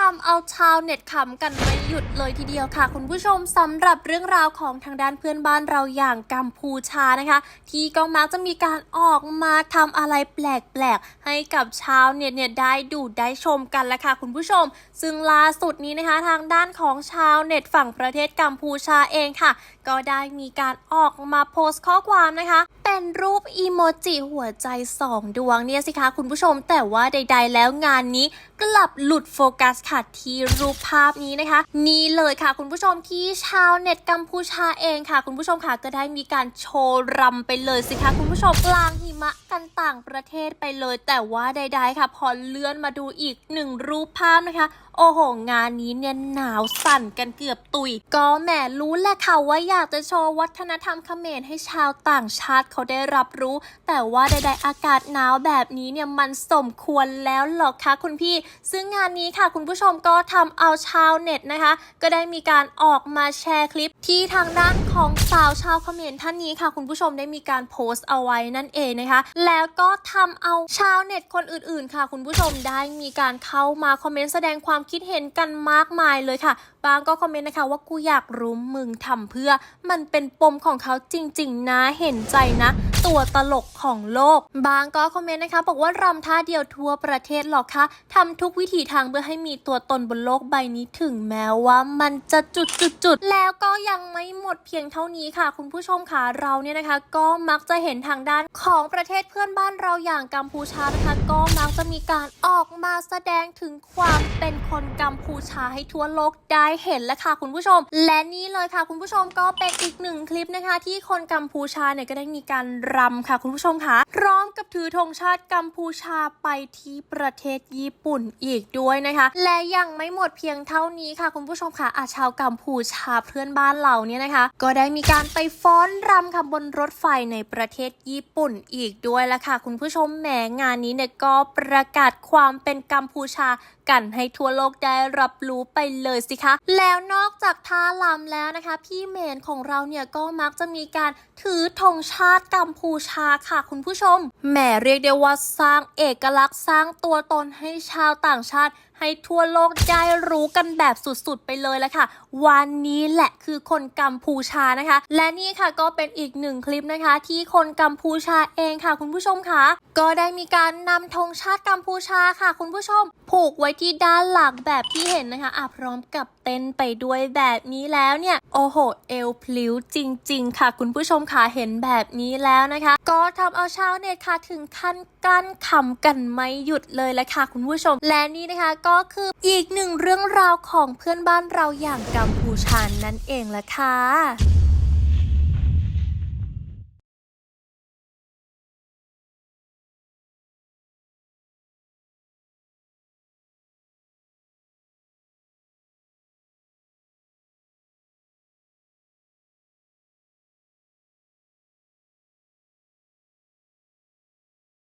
ทำเอาชาวเน็ตขำกันไม่หยุดเลยทีเดียวค่ะ คุณผู้ชมสำหรับเรื่องราวของทางด้านเพื่อนบ้านเราอย่างกัมพูชานะคะ ที่ก็มักจะมีการออกมาทำอะไรแปลกๆ ให้กับชาวเน็ตเนี่ยได้ดูได้ชมกันละค่ะ คุณผู้ชม ซึ่งล่าสุดนี้นะคะ ทางด้านของชาวเน็ตฝั่งประเทศกัมพูชาเองค่ะ ก็ได้มีการออกมาโพสต์ข้อความนะคะ เป็นรูปอีโมจิหัวใจสองดวงเนี่ยสิคะคุณผู้ชมแต่ว่าใด ๆ แล้วงานนี้กลับหลุดโฟกัสค่ะที่รูปภาพนี้นะคะ นี่เลยค่ะคุณผู้ชมที่ชาวเน็ตกัมพูชาเองค่ะ คุณผู้ชมค่ะก็ได้มีการโชว์รำไปเลยสิคะคุณผู้ชมกลางหิมะกันต่างประเทศไปเลย แต่ว่าใด ๆ ค่ะ พอเลื่อนมาดูอีกหนึ่งรูปภาพนะคะโอ้โห งานนี้เนี่ยหนาวสั่นกันเกือบตุย ก็แหมรู้แหละค่ะว่าอยากจะโชว์วัฒนธรรมเขมรให้ชาวต่างชาติเขาได้รับรู้ แต่ว่าใดๆอากาศหนาวแบบนี้เนี่ยมันสมควรแล้วหรอคะคุณพี่ ซึ่งงานนี้ค่ะคุณผู้ชมก็ทำเอาชาวเน็ตนะคะ ก็ได้มีการออกมาแชร์คลิปที่ทางด้านของสาวชาวเขมรท่านนี้ค่ะ คุณผู้ชมได้มีการโพสต์เอาไว้นั่นเองนะคะ แล้วก็ทำเอาชาวเน็ตคนอื่นๆ ค่ะ คุณผู้ชมได้มีการเข้ามาคอมเมนต์แสดงความคิดเห็นกันมากมายเลยค่ะ บางก็คอมเมนต์นะคะว่ากูอยากรู้มึงทำเพื่อ มันเป็นปมของเขาจริง ๆ นะเห็นใจนะ ตัวตลกของโลก บางก็คอมเมนต์นะคะบอกว่ารำท่าเดียวทั่วประเทศหรอกคะทำทุกวิถีทางเพื่อให้มีตัวตนบนโลกใบนี้ถึงแม้ว่ามันจะจุดจุดจุดแล้วก็ยังไม่หมดเพียงเท่านี้ค่ะ คุณผู้ชมค่ะเราเนี่ยนะคะ ก็มักจะเห็นทางด้านของประเทศเพื่อนบ้านเราอย่างกัมพูชานะคะ ก็มักจะมีการออกมาแสดงถึงความเป็นคนกัมพูชาให้ทั่วโลกได้เห็นแล้วค่ะ คุณผู้ชม และนี่เลยค่ะ คุณผู้ชมก็เป็นอีกหนึ่งคลิปนะคะ ที่คนกัมพูชาเนี่ยก็ได้มีการรำค่ะคุณผู้ชมค่ะพร้อมกับถือธงชาติกัมพูชาไปที่ประเทศญี่ปุ่นอีกด้วยนะคะ และยังไม่หมดเพียงเท่านี้ค่ะ คุณผู้ชมค่ะอาชาวกัมพูชาเพื่อนบ้านเราเนี่ยนะคะ ก็ได้มีการไปฟ้อนรำค่ะบนรถไฟในประเทศญี่ปุ่นอีกด้วยละค่ะ คุณผู้ชมแหมงานนี้เนี่ยก็ประกาศความเป็นกัมพูชากันให้ทั่วโลกได้รับรู้ไปเลยสิคะ แล้วนอกจากท่าลำแล้วนะคะ พี่เมนของเราเนี่ยก็มักจะมีการถือธงชาติกัมพูชาค่ะคุณผู้ชม แหมเรียกได้ว่าสร้างเอกลักษณ์สร้างตัวตนให้ชาวต่างชาติให้ทั่วโลกได้รู้กันแบบสุดๆไปเลยและค่ะ วันนี้แหละคือคนกัมพูชานะคะ และนี่ค่ะก็เป็นอีกหนึ่งคลิปนะคะ ที่คนกัมพูชาเองค่ะ คุณผู้ชมค่ะก็ได้มีการนำธงชาติกัมพูชาค่ะ คุณผู้ชม ผูกไว้ที่ด้านหลังแบบที่เห็นนะคะอะพร้อมกับเต้นไปด้วยแบบนี้แล้วเนี่ย โอ้โห เอวพลิ้วจริง ๆ ค่ะ คุณผู้ชมค่ะเห็นแบบนี้แล้วนะคะ ก็ทำเอาชาวเน็ตค่ะถึงขั้นกั้นขำกันไม่หยุดเลยละค่ะ คุณผู้ชม และนี่นะคะก็คืออีกหนึ่งเรื่องราวของเพื่อนบ้านเราอย่างกัมพูชานั่นเองละค่ะ